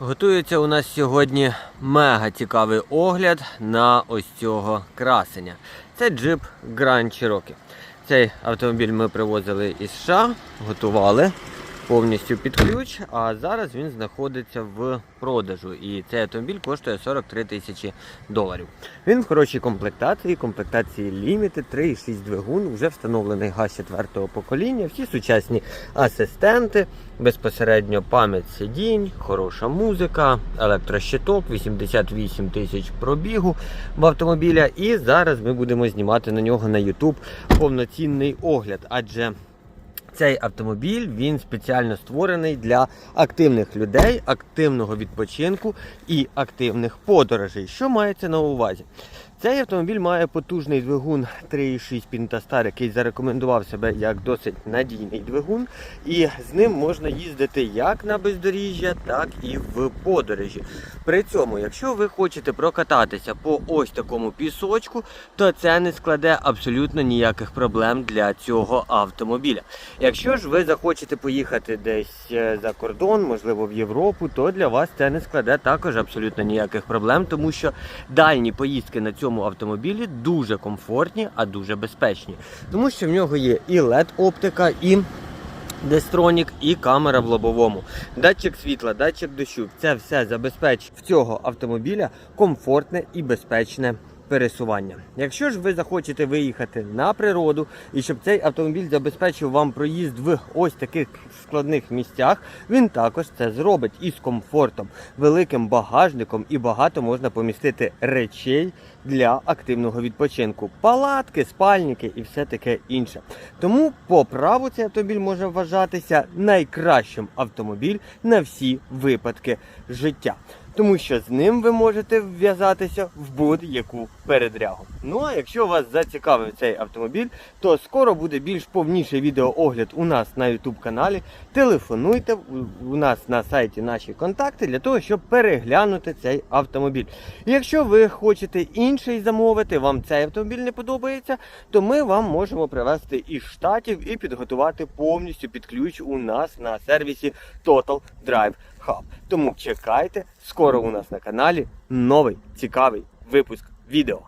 Готується у нас сьогодні мега цікавий огляд на ось цього красення. Це джип Grand Cherokee. Цей автомобіль ми привозили із США, готували повністю під ключ, а зараз він знаходиться в продажу. І цей автомобіль коштує 43 тисячі доларів. Він в хорошій комплектації, комплектації Limited, 3,6 двигун, вже встановлений газ 4 покоління, всі сучасні асистенти, безпосередньо пам'ять сидінь, хороша музика, електрощиток, 88 тисяч пробігу в автомобіля. І зараз ми будемо знімати на нього на YouTube повноцінний огляд, адже цей автомобіль він спеціально створений для активних людей, активного відпочинку і активних подорожей. Що мається на увазі? Цей автомобіль має потужний двигун 3,6 Pentastar, який зарекомендував себе як досить надійний двигун, і з ним можна їздити як на бездоріжжя, так і в подорожі. При цьому, якщо ви хочете прокататися по ось такому пісочку, то це не складе абсолютно ніяких проблем для цього автомобіля. Якщо ж ви захочете поїхати десь е, за кордон, можливо в Європу, то для вас це не складе також абсолютно ніяких проблем, тому що дальні поїздки на цьому автомобілі дуже комфортні, а дуже безпечні. Тому що в нього є і LED-оптика, і Дестронік і камера в лобовому, датчик світла, датчик дощу. Це все забезпечить в цього автомобіля комфортне і безпечне пересування. Якщо ж ви захочете виїхати на природу і щоб цей автомобіль забезпечив вам проїзд в ось таких складних місцях, він також це зробить із комфортом, великим багажником і багато можна помістити речей для активного відпочинку. Палатки, спальники і все таке інше. Тому по праву цей автомобіль може вважатися найкращим автомобіль на всі випадки життя. Тому що з ним ви можете вв'язатися в будь-яку передрягу. Ну а якщо вас зацікавив цей автомобіль, то скоро буде більш повніший відеоогляд у нас на YouTube каналі. Телефонуйте у- нас на сайті наші контакти для того, щоб переглянути цей автомобіль. Якщо ви хочете інший замовити, вам цей автомобіль не подобається, то ми вам можемо привезти із штатів і підготувати повністю під ключ у нас на сервісі Total Drive Hub. Тому чекайте, скоро у нас на каналі новий цікавий випуск відео.